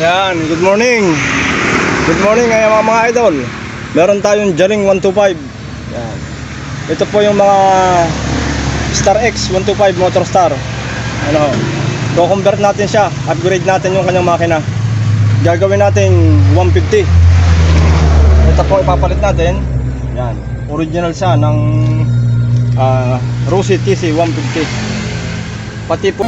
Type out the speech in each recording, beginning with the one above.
Yan, good morning. Good morning ngayon mga, mga idol. Meron tayong Jaring 125. Yan. Ito po yung mga Star X 125 Motor Star. Ano, co-convert natin siya. Upgrade natin yung kanyang makina. Gagawin natin 150. Ito po ipapalit natin. Yan. Original siya ng uh, Rossi TC 150. Pati po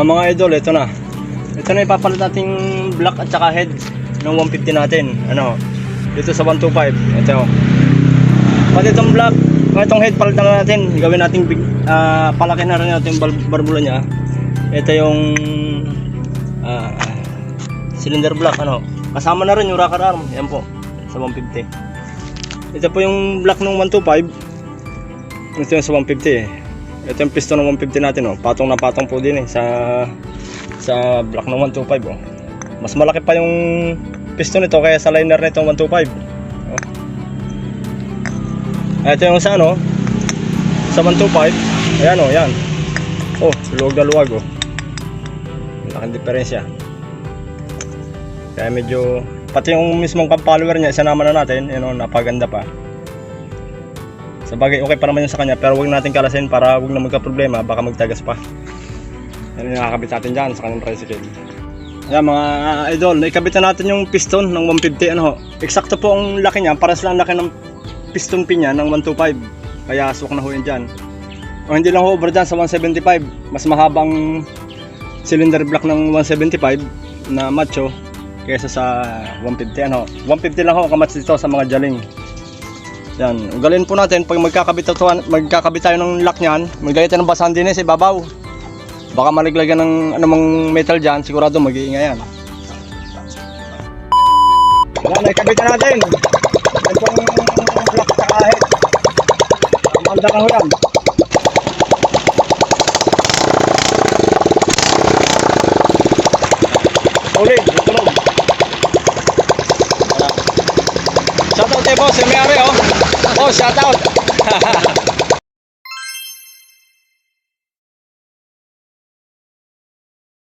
Ang mga idol, ito na. Ito na ipapalit nating black at saka head ng 150 natin. Ano? Dito sa 125. Ito. Pati itong black, itong head palit na natin. Gawin nating big, ah, palaki na rin natin yung barbula niya. Ito yung ah, cylinder block ano. Kasama na rin yung rocker arm. Yan po sa 150. Ito po yung black ng 125. Ito yung sa 150 eh. Ito yung piston ng 150 natin oh. Patong na patong po din eh sa sa block ng 125 oh. Mas malaki pa yung piston nito kaya sa liner nito 125. Oh. Ito yung sa ano sa 125. Ayan oh, yan. Oh, luwag na luwag oh. Laking diferensya. Kaya medyo pati yung mismong cam follower niya isa naman na natin, yun oh, napaganda pa. Sa bagay, okay pa naman yun sa kanya, pero huwag natin kalasin para huwag na magka-problema, baka magtagas pa. Yan yung nakakabit natin dyan sa kanyang tricycle. Ayan mga idol, naikabit na natin yung piston ng 150, ano ho. Eksakto po ang laki niya, paras lang ang laki ng piston pin niya ng 125. Kaya swak na ho yun dyan. O hindi lang ho over dyan sa 175, mas mahabang cylinder block ng 175 na macho kaysa sa 150 ano. 150 lang ho ang kamatch dito sa mga jaling. Yan, ugalin po natin pag magkakabit, ito, magkakabit tayo ng lock niyan, maglagay tayo ng basahan din eh, sa ibabaw. Baka maliglagan ng anumang metal dyan, sigurado mag-iingay yan. Yan, nakikabit na natin. Ang block sa kahit. Manda ka ho yan. Shoutout kay boss, yung may-ari oh. Oh, shoutout.